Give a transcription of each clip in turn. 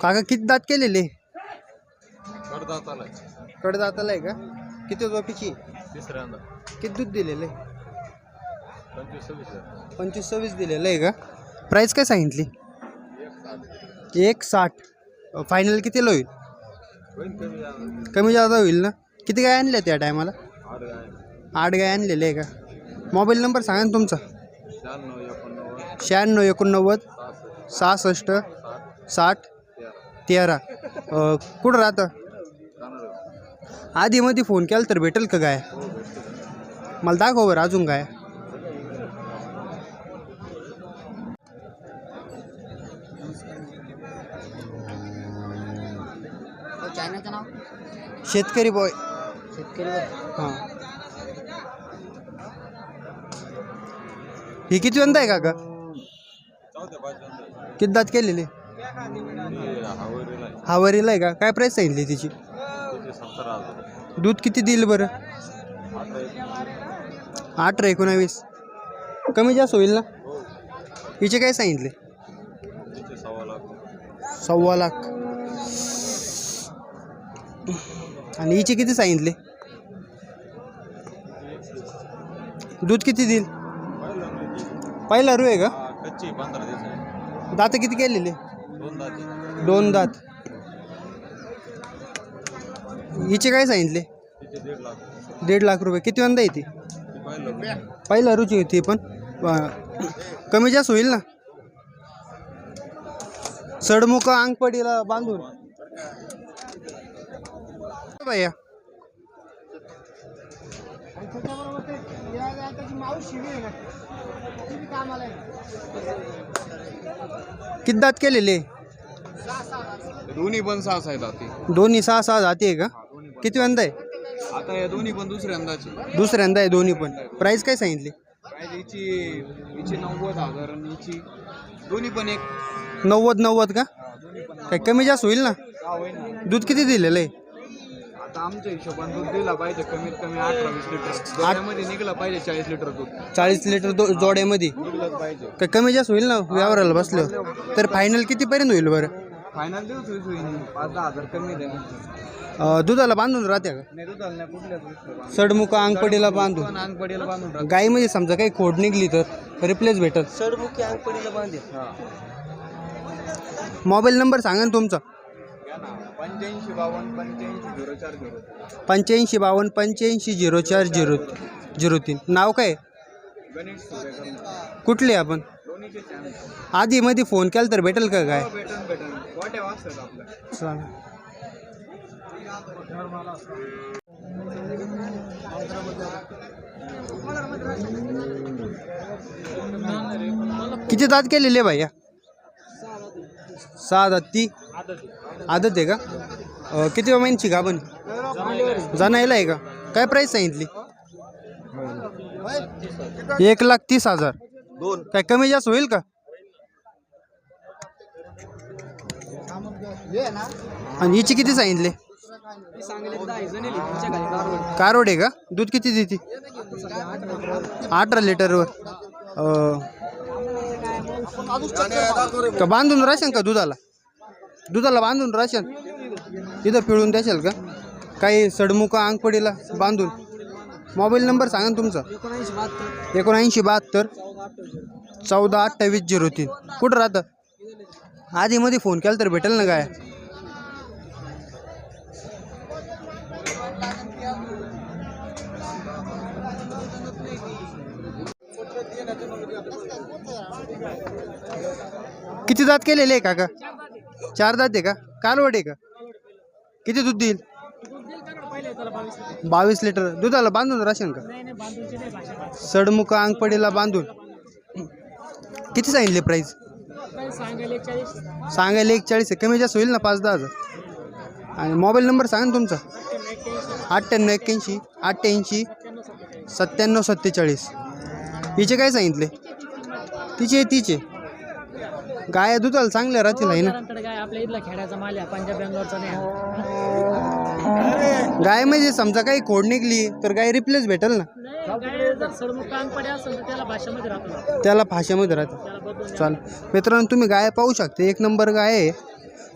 काका किती दात केलेले? कडदात आलाय कडदाताला आहे का? किती झोपीची तिसऱ्यांदा किती दूध दिलेलं आहे? पंचवीस सव्वीस. पंचवीस सव्वीस दिलेलं आहे का? प्राईस काय सांगितली? एक साठ. फायनल कितीला होईल? होईल कमी जास्त. कमी जादा होईल ना? किती काय आणले त्या टायमाला? आठ आहे. आठ गाय आणलेले आहे का? मोबाईल नंबर सांगा ना तुमचा. शहाण्णव एकोणनव्वद सहासष्ट साठ तेरा. अं, कुठं राहतं? आधीमध्ये फोन केला तर भेटेल का गाय हो भेटते मला दाखव बरं अजून गाय चायनाचं नाव? शेतकरी बॉय शेतकरी हां. ही किती वंदा आहे काका? चौथ्या पाचव्यांदा किती दात हावरीला आहे. का? काय प्राईस सांगितली तिची? दूध किती देईल बरं? आता अठरा एकोणावीस. कमी जास्त होईल ना? हिचे काय सांगितले? सव्वा लाख. आणि हिचे किती सांगितले? दूध किती देईल? पहिला रू आहे का? हा, कच्ची पंधरा दिवस आहे दात किती केलेले? दोन दाते दोन दात. हिचे काय सांगितले? तिचे दीड लाख दीड लाख रुपये. किती वंदा येते ते? पाहिलं पहिला रुची होती पण. वा- कमी जास्त होईल ना? सडमुख अंगपडीला बांधून. भैया. किती दात केलेले? दोन्ही पण सहा आहेत आता दोन्ही सहा सहा जाती आहे का? किती वंदा आहे? आता या दोन्ही पण दुसऱ्यांदाची. दुसऱ्यांदा आहे दोन्ही पण. प्राईस काय सांगितली? काय हिची हिची नव्वद हजार आणि हिची दोन्ही पण एक. नव्वद नव्वद का? काय कमी जास्त होईल ना? सहा होईल ना. दूध किती दिलेलं आहे? आता आमच्या हिशोबाने दूध दिला पाहिजे कमीत कमी अठरा वीस लिटर दोन्हीमध्ये निघलं पाहिजे चाळीस लिटर दूध. चाळीस लिटर दो जोड्यामध्ये? निघलंच पाहिजे. कमी जास्त होईल ना व्यवहाराला बसलं? तर फायनल कितीपर्यंत होईल बरं? फायनल देऊच वीस होईल. पाच दहा हजार कमी द्या अं, दुधाला बांधून राहते का? नाही दुधाला नाही कुठल्याच गोष्टी सडमुख अंगपडीला बांधून. पण अंग पडेल बांधून टाक गाईमध्ये समजा काही खोड निघली तर रिप्लेस भेटत सडमुखी अंग पडेल बांधेल. हा. मोबाईल नंबर सांगा ना तुमचा. पंच्याऐंशी बावन्न पंच्याऐंशी झिरो चार झिरो पंच्याऐंशी बावन्न पंच्याऐंशी झिरो चार झिरो झिरो तीन. नाव काय? गणेश सुरेकर कुठले आपण? दोन्हीचे चॅनल आधी मध्ये फ़ोन केला तर भेटेल का काय? भेटन भेटन वाट्या वाजतात आपल्या. किती दात केलेले भैया? सहा दात ती? आदत आहे का? अं, किती महिन्याची का पण जाणायला आहे का? काय प्राईस सांगितली? एक लाख तीस हजार. दोन. काय कमी जास्त होईल का? आणि हिची किती सांगितले? कारवड आहे का? दूध किती देते? अठरा लिटरवर. अं, का बांधून राशन का दुधाला? दुधाला बांधून राशन? तिथं पिळून द्याल का? काही सडमुका अंगपडीला बांधून? मोबाईल नंबर सांगा ना तुमचा. एकोणऐंशी बहात्तर चौदा अठ्ठावीस झिरो तीन. कुठं राहतं? आधीमध्ये फोन केला तर भेटेल ना काय? किती दात केलेले आहे काका? चार दात आहे का? कालवट आहे का? किती दूध देईल? बावीस लिटर. दुधाला बांधून राशन का? सडमुख अंगपडीला बांधून. किती सांगितले प्राईस सांगायला एक चाळीस आहे. कमी जास्त होईल ना पाच दहा हजार? आणि मोबाईल नंबर सांगा ना तुमचा. अठ्ठ्याण्णव एक्क्याऐंशी अठ्ठ्याऐंशी सत्त्याण्णव सत्तेचाळीस. हिचे काय सांगितले? तिचे तिचे. गाया दुधाला चांगल्या राहतील आहे ना? काय आपल्या इथला खेड्याचा माल आहे पंजाब बेंगलोरचा नाही. गाय म्हणजे समजा काही खोड निघली तर गाय रिप्लेस भेटेल ना? गाय जर सरमुख अंग पडे असेल तर त्याला भाषेमध्ये राहतो. ना. त्याला फाशामध्ये राहते. त्याला बदलून चाल मित्रांनो तुम्ही गाय पाहू शकता. एक नंबर गाय आहे.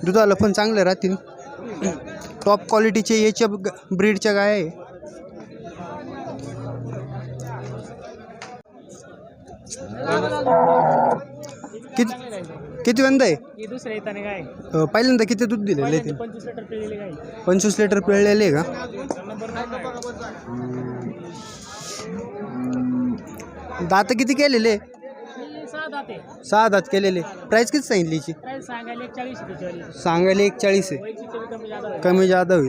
दुधाला पण चांगले राहतील. टॉप क्वालिटीचे याच्या ब्रीडच्या गाय आहे. किती किती वेंदा आहे? ही दुसऱ्या येताने गाय अं, पहिल्यांदा किती दूध दिलेलं आहे ते? पंचवीस लिटर पिळलेली गाय पंचवीस लिटर पिळलेले आहे का? दात किती केलेले ही सहा दाते सहा दात केलेले प्राईस किती सांगितली हिची सांगायला एक चाळीस आहे त्याच्यावाली. सांगायला एक चाळीस आहे. वैची कमी कमी जादा होईल. कमी जादा होईल.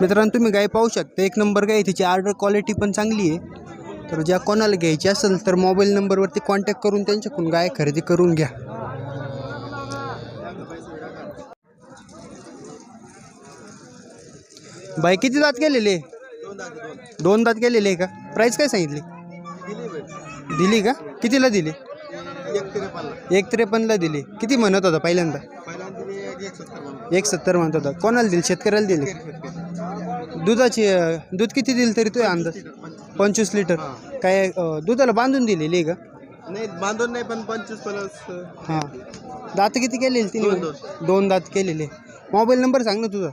मित्रांनो तुम्ही गाय पाहू शकता. एक नंबर गाय आहे. तिची ऑर्डर क्वालिटी पण चांगली आहे. तर ज्या कोणाला घ्यायची असेल तर मोबाईल नंबरवरती कॉन्टॅक्ट करून त्यांच्याकडून गाय खरेदी करून घ्या. बाई किती दात गेलेले? दोन दात आहे का? प्राईस काय सांगितली? दिली का? कितीला दिली? एक त्रेपन्नला दिली. किती म्हणत होता पहिल्यांदा? एक सत्तर म्हणत होता. कोणाला दिली? शेतकऱ्याला दिली? दुधाची दूध किती दिली तरी तो अंदाज? पंचवीस लिटर. काय दुधाला बांधून दिलेली का? नाही बांधून नाही पण पंचवीस प्लस हां. दात किती केलेली? तिने दोन दात केलेले. मोबाईल नंबर सांग ना तुझा.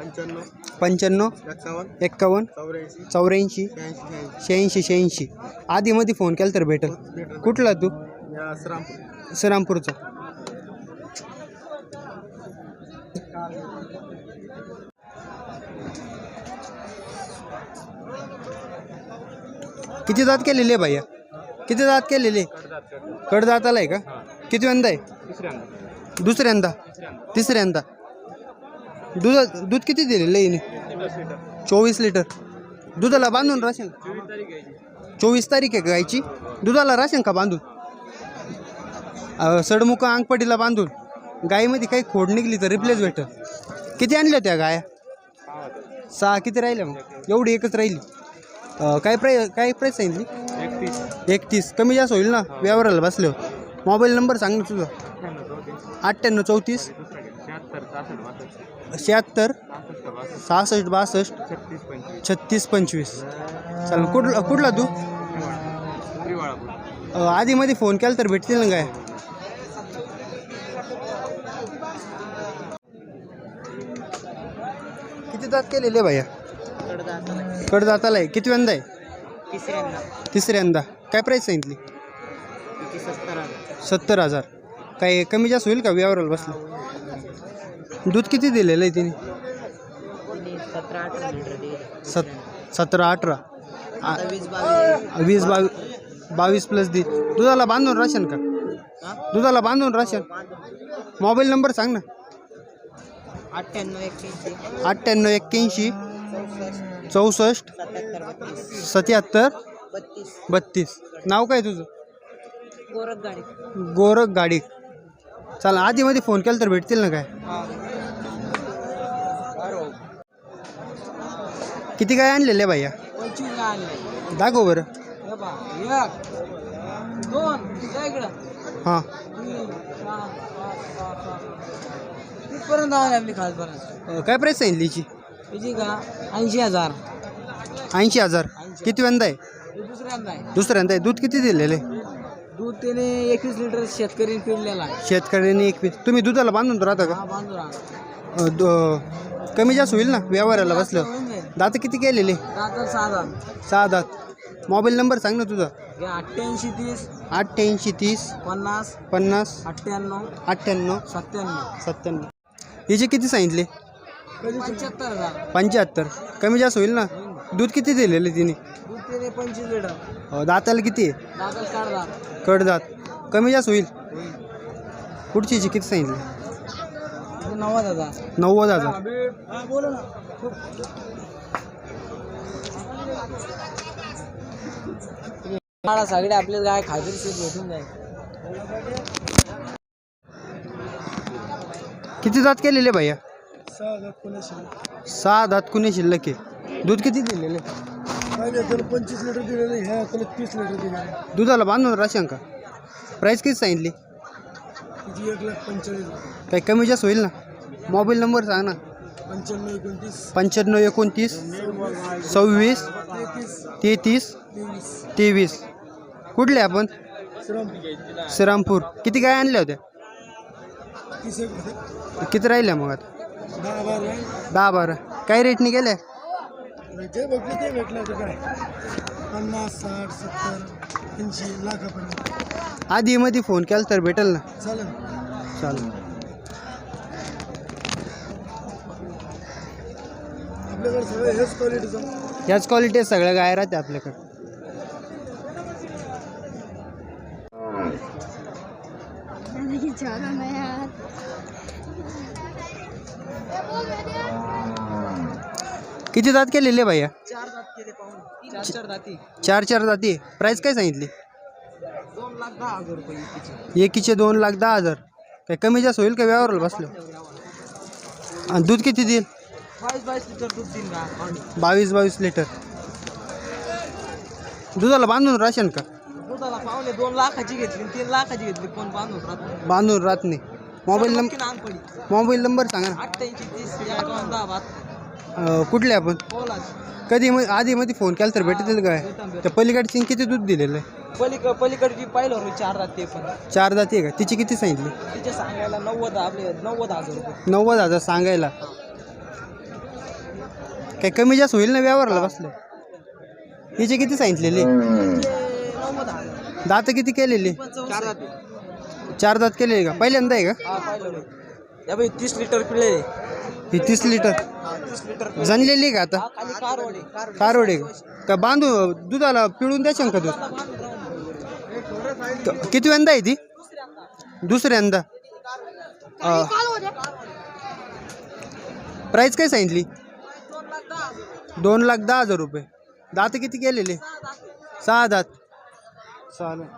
पंच्याण्णव पंच्याण्णव एक्कावन्न एक्कावन्न चौऱ्याऐंशी चौऱ्याऐंशी शहाऐंशी शहाऐंशी. शहाऐंशी आधीमध्ये फोन केला तर भेटेल. कुठला तू? या श्रामपूर. श्रीरामपूरचा किती दात केलेले आहे भैया? किती दात केलेले? कडदाताला आहे का? किती वंदा आहे? दुसऱ्यांदा? तिसऱ्यांदा. दूध दूध किती दिलेलं आहे हिने चोवीस लिटर. दुधाला बांधून राशन? चोवीस तारीख आहे गायची? दुधाला राशन का बांधून? अ, सडमुका अंगपटीला बांधून. गायीमध्ये काही खोड निघली तर रिप्लेस भेटल. किती आणल्या त्या गाया? सहा किती राहिल्या मग? एवढी एकच राहिली. काय प्राईस काय प्राईस सांगितली एकतीस. कमी जास्त होईल ना? व्यवहाराला बसल्यावर. मोबाईल नंबर सांग ना तुझा. अठ्ठ्याण्णव चौतीस. शहात्तर सहासष्ट बासष्ट छत्तीस पंचवीस. चालेल कुठला कुठला तू? आधीमध्ये फोन केला तर भेटतील ना काय? किती दात केलेले भैया? कडदाताला आहे. किती वेंदा आहे? तिसऱ्यांदा. काय प्राईस सांगितली? सत्तर हजार. काही काय कमी जास्त होईल का? व्यवहाराला बसलं? दूध किती दिलेलं आहे तिने? सतरा अठरा लिटर सत सतरा अठरा. आ- आता वीस बावीस वीस बावीस बावीस प्लस दी दुधाला बांधून राशन का? हा? दुधाला बांधून राशन? मोबाईल नंबर सांग ना. अठ्ठ्याण्णव एक्क्याऐंशी. अठ्ठ्याण्णव एक्क्याऐंशी. चौसष्ट. चौसष्ट. सत्याहत्तर बत्तीस. सत्याहत्तर. बत्तीस. बत्तीस. नाव काय तुझं? गोरख गाडी. गोरख गाडी चाल आधीमध्ये फोन केला तर भेटतील ना काय? किती काय आणलेले भैया आणले दाखव बरं. हे पहा, एक दोन जा इकडं. हां. तीन चार पाच सहा सात तिथपर्यंत आली आपली खासपर्यंत अं, काय प्राईस सांगितली हिची किती का? ऐंशी हजार. ऐंशी हजार. किती वेंदा आहे? हे दुसऱ्यांदा आहे. दुसऱ्यांदा आहे. दूध किती दिलेलं दूध त्याने एकवीस लिटर शेतकरी पिळलेला आहे. शेतकऱ्यांनी एक पीस तुम्ही दुधाला बांधून राहता का? हा बांधून राहा अं, द- कमी जास्त होईल ना? व्यवहाराला बसलं. दात किती केलेले? सहा दात मोबाईल नंबर सांग ना तुझा. हे अठ्ठ्याऐंशी तीस अठ्ठ्याऐंशी तीस पन्नास पन्नास अठ्ठ्याण्णव अठ्ठ्याण्णव सत्त्याण्णव. सत्त्याण्णव. हिचे किती सांगितले? पंच्याहत्तर हजार. पंच्याहत्तर. कमी जास्त होईल ना? दूध किती दिलेले तिने? दूध पंचवीस लिटर. अं, दाताला किती आहे? कडदात. कमी जास्त होईल. पुढची हिची किती सांगितली? हे नव्वद हजार. नव्वद हजार. हा बोला ना. सगळे आपले गाय खाजूर भेटून जाईल. किती दात केलेले भैया? सहा दात कुणी शिल्लक. आहे. दूध किती दिलेले पंचवीस लिटर दिलेले ह्या तीस लिटर दिलेले दुधाला बांधून राशन का? प्राईस किती सांगितली? एक लाख पंचेचाळीस काही कमी जास्त होईल ना? मोबाईल नंबर सांग ना. पंच्याण्णव एकोणतीस पंच्याण्णव एकोणतीस सव्वीस तेहतीस तेवीस. कुठले आपण? श्रीरामपूर. किती गाय आणल्या होत्या? किती राहिल्या मग आता? दहा बारा. काय रेटने गेल्या? होतं पन्नास साठ सत्तर लाखापर्यंत. आधी मध्ये फ़ोन केला तर भेटेल ना? चालेल. चालेल. आपल्याकडे सगळं हेच क्वालिटीचं ह्याच क्वालिटी सगळ्या गाय राहते आपल्याकडे. यार किती दात केलेले भैया? चार दात केले पाहून. चार चार दाती. चार चार दाती. प्राईस काय सांगितली? दोन लाख दहा हजार रुपये इतकीचे. एकीचे दोन लाख दहा हजार. काय कमी जास्त होईल का व्यवहाराला बसलं? आणि दूध किती देईल? बावीस बावीस लिटर दूध देईन का? पाहुणे. बावीस बावीस लिटर. दुधाला बांधून राशन का? दुधाला पाहुणे दोन लाखाची घेतली आणि तीन लाखाची घेतली. कोण बांधून राहत नाही. बांधून राहत नाही. मोबाईल नंबर मोबाईल नंबर सांगा ना. अठ्ठ्याऐंशी तीस एकावन्न दहा बात अं, कुठले आपण? बोलाच. कधी आधी मध्ये फोन केला तर भेटतील काय त्या पलीकडची किती दूध दिलेलं आहे? पलीक पलीकडची पाहिलं होतं चार दात ते पण. चार आहे का? तिची किती सांगितली? तिचे सांगायला नव्वद आपले नव्वद हजार रुपये. नव्वद हजार सांगायला. काय कमी जास्त होईल ना व्यवहाराला बसलं. हिचे किती सांगितलेले? दात किती केलेले? चार दात चार दात केलेले का? पहिल्यांदा आहे का? हा तीस लिटर पिळे ही तीस लिटर. तीस लिटर जनलेली आहे का आता? खाली कारवडे. का? बांधू दुधाला पिळून द्यायचं का दूध किती वेंदा आहे ती? दुसऱ्यांदा. प्राईस काय सांगितली? दोन लाख दहा हजार रुपये. दात किती केलेले? सहा दात. चालेल.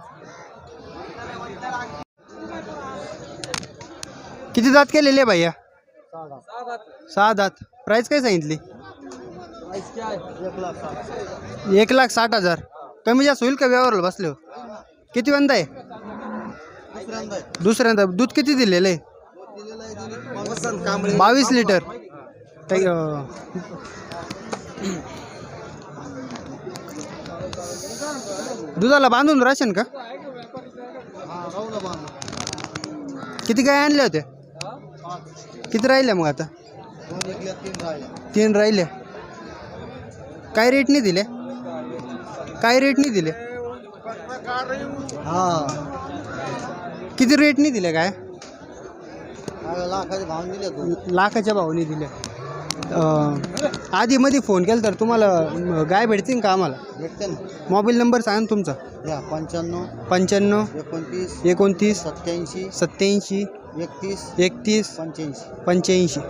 किती दात केलेले भैया? सहा दात. प्राईस काय सांगितली? एक लाख साठ हजार. कमी जास्त होईल का व्यवहारला बसले हो किती वेंदा आहे? दुसऱ्यांदा. दूध किती दिलेलं आहे? बावीस लिटर. दुधाला बांधून राशन का? किती काय आणल्या होत्या? किती राहिल्या मग आता? तीन राहिल्या. काय रेटने दिल्या? काय रेटने दिल्या? हा. किती रेटने दिल्या काय? लाखाचे भाव दिले तू. लाखाच्या भावाने दिल्या. आधी मध्ये फोन केला तर तुम्हाला गाय भेटतील का आम्हाला? भेटते ना. मोबाईल नंबर सांगा ना तुमचा. या पंच्याण्णव पंच्याण्णव एकोणतीस एकोणतीस सत्याऐंशी सत्याऐंशी एकतीस एकतीस पंच्याऐंशी. पंच्याऐंशी.